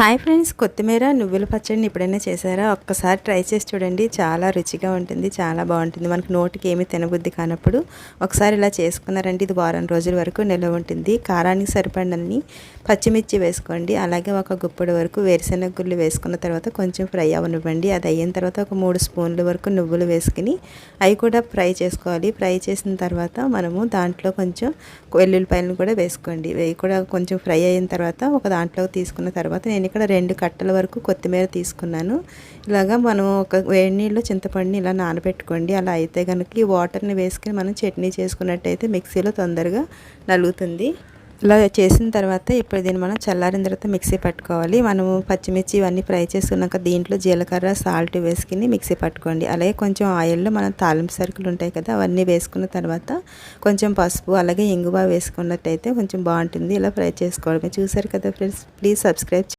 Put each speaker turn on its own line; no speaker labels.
Hi friends కొత్తిమీర నువ్వుల పచ్చడిని ఎప్పుడైనా చేశారా? ఒక్కసారి ట్రై చేసి చూడండి. చాలా రుచిగా ఉంటుంది చాలా బాగుంటుంది. మనకు నోటికి ఏమి తినబుద్ధి కానప్పుడు ఒకసారి ఇలా చేసుకున్నారంటే ఇది వారం రోజుల వరకు నిల్వ ఉంటుంది. కారానికి సరిపడని పచ్చిమిర్చి వేసుకోండి. అలాగే ఒక గుప్పడి వరకు వేరుశెనగ గుళ్ళు వేసుకున్న తర్వాత కొంచెం ఫ్రై అవనివ్వండి. అది అయిన తర్వాత ఒక మూడు స్పూన్ల వరకు నువ్వులు వేసుకుని అవి కూడా ఫ్రై చేసుకోవాలి. ఫ్రై చేసిన తర్వాత మనము దాంట్లో కొంచెం వెల్లుల్లిపాయలను కూడా వేసుకోండి. అవి కూడా కొంచెం ఫ్రై అయిన తర్వాత ఒక దాంట్లో తీసుకున్న తర్వాత నేను నేను ఇక్కడ రెండు కట్టల వరకు కొత్తిమీర తీసుకున్నాను. ఇలాగా మనం ఒక వేడి నీళ్ళు చింతపండుని ఇలా నానబెట్టుకోండి. అలా అయితే కనుక ఈ వాటర్ని వేసుకుని మనం చట్నీ చేసుకున్నట్టయితే మిక్సీలో తొందరగా నలుగుతుంది. ఇలా చేసిన తర్వాత ఇప్పుడు దీన్ని మనం చల్లారిన తర్వాత మిక్సీ పట్టుకోవాలి. మనము పచ్చిమిర్చి ఇవన్నీ ఫ్రై చేసుకున్నాక దీంట్లో జీలకర్ర సాల్ట్ వేసుకుని మిక్సీ పట్టుకోండి. అలాగే కొంచెం ఆయిల్లో మనం తాలింపు సరుకులు ఉంటాయి కదా అవన్నీ వేసుకున్న తర్వాత కొంచెం పసుపు అలాగే ఇంగువ వేసుకున్నట్టయితే కొంచెం బాగుంటుంది. ఇలా ఫ్రై చేసుకోవడమే. చూసారు కదా ఫ్రెండ్స్ ప్లీజ్ సబ్స్క్రైబ్